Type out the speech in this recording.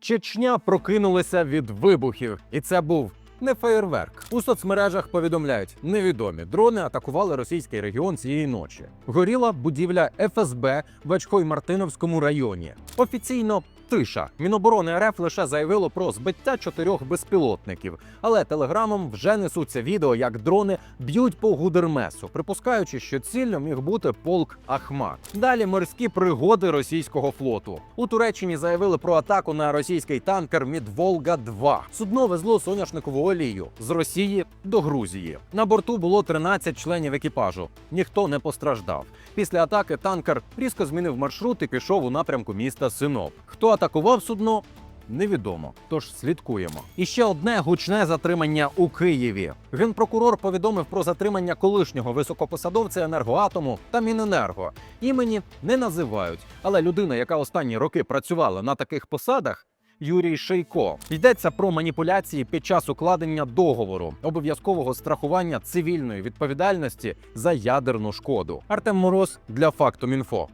Чечня прокинулася від вибухів, і це був. Не феєрверк у соцмережах повідомляють, невідомі дрони атакували російський регіон цієї ночі. Горіла будівля ФСБ в Очхой-Мартиновському районі. Офіційно тиша. Міноборони РФ лише заявило про збиття чотирьох безпілотників, але телеграмом вже несуться відео, як дрони б'ють по гудермесу, припускаючи, що ціллю міг бути полк Ахмат. Далі морські пригоди російського флоту. У Туреччині заявили про атаку на російський танкер Мід Волга 2 Судно везло соняшникову олію з Росії до Грузії. На борту було 13 членів екіпажу. Ніхто не постраждав. Після атаки танкер різко змінив маршрут і пішов у напрямку міста Синоп. Хто атакував судно? Невідомо, тож слідкуємо. І ще одне гучне затримання у Києві. Генпрокурор повідомив про затримання колишнього високопосадовця енергоатому та Міненерго. Імені не називають, але людина, яка останні роки працювала на таких посадах. Юрій Шейко йдеться про маніпуляції під час укладення договору обов'язкового страхування цивільної відповідальності за ядерну шкоду. Артем Мороз для факту Мінфо.